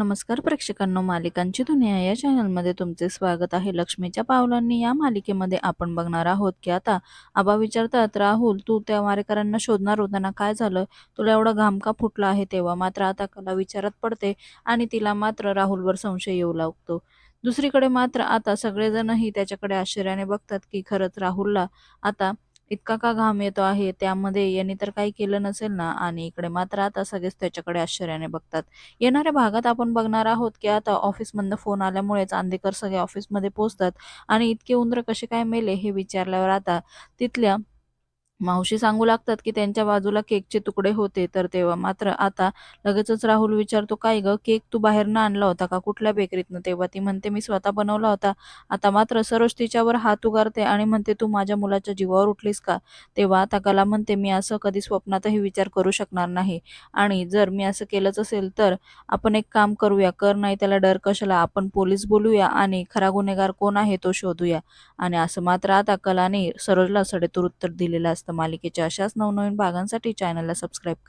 नमस्कार प्रेक्षकांनो मालिकांची दुनिया या चॅनलमध्ये तुमचे स्वागत आहे. लक्ष्मीच्या पावलांनी या मालिकेमध्ये आपण बघणार आहोत की आता आबा विचारतात राहुल तू त्या मारेकरांना शोधणार होताना काय झालं? तुला एवढा घाम का फुटला आहे? तेव्हा मात्र आता कला विचारात पडते आणि तिला मात्र राहुलवर संशय येऊ लागतो. दुसरीकडे मात्र आता सगळेजणही त्याच्याकडे आश्चर्याने बघतात की खरंच राहुलला आता इतका का घाम येतो आहे? त्यामध्ये यांनी तर काही केलं नसेल ना? आणि इकडे मात्र आता सगळेच त्याच्याकडे आश्चर्याने बघतात. येणाऱ्या भागात आपण बघणार आहोत की आता ऑफिसमधनं फोन आल्यामुळे चांदेकर सगळे ऑफिसमध्ये पोहोचतात. आणि इतके उंदर कसे काय मेले हे विचारल्यावर आता तिथल्या मावशी सांगू लागतात की त्यांच्या बाजूला केकचे तुकडे होते तर तेव्हा मात्र आता लगेचच राहुल विचारतो काय ग केक तू बाहेरनं आणला होता का? कुठल्या बेकरीतनं? तेव्हा ती म्हणते मी स्वतः बनवला होता. आता मात्र सरोज तिच्यावर हात उगारते आणि म्हणते तू माझ्या मुलाच्या जीवावर उठलीस का? तेव्हा आता कला म्हणते मी असं कधी स्वप्नातही विचार करू शकणार नाही. आणि जर मी असं केलंच असेल तर आपण एक काम करूया. कर नाही त्याला डर कशाला? आपण पोलीस बोलूया आणि खरा गुन्हेगार कोण आहे तो शोधूया. आणि असं मात्र आता कलाने सरोजला सडेतूर उत्तर दिलेलं असतं. मालिकेच्या अशाच नवनवीन भागांसाठी चॅनलला सबस्क्राईब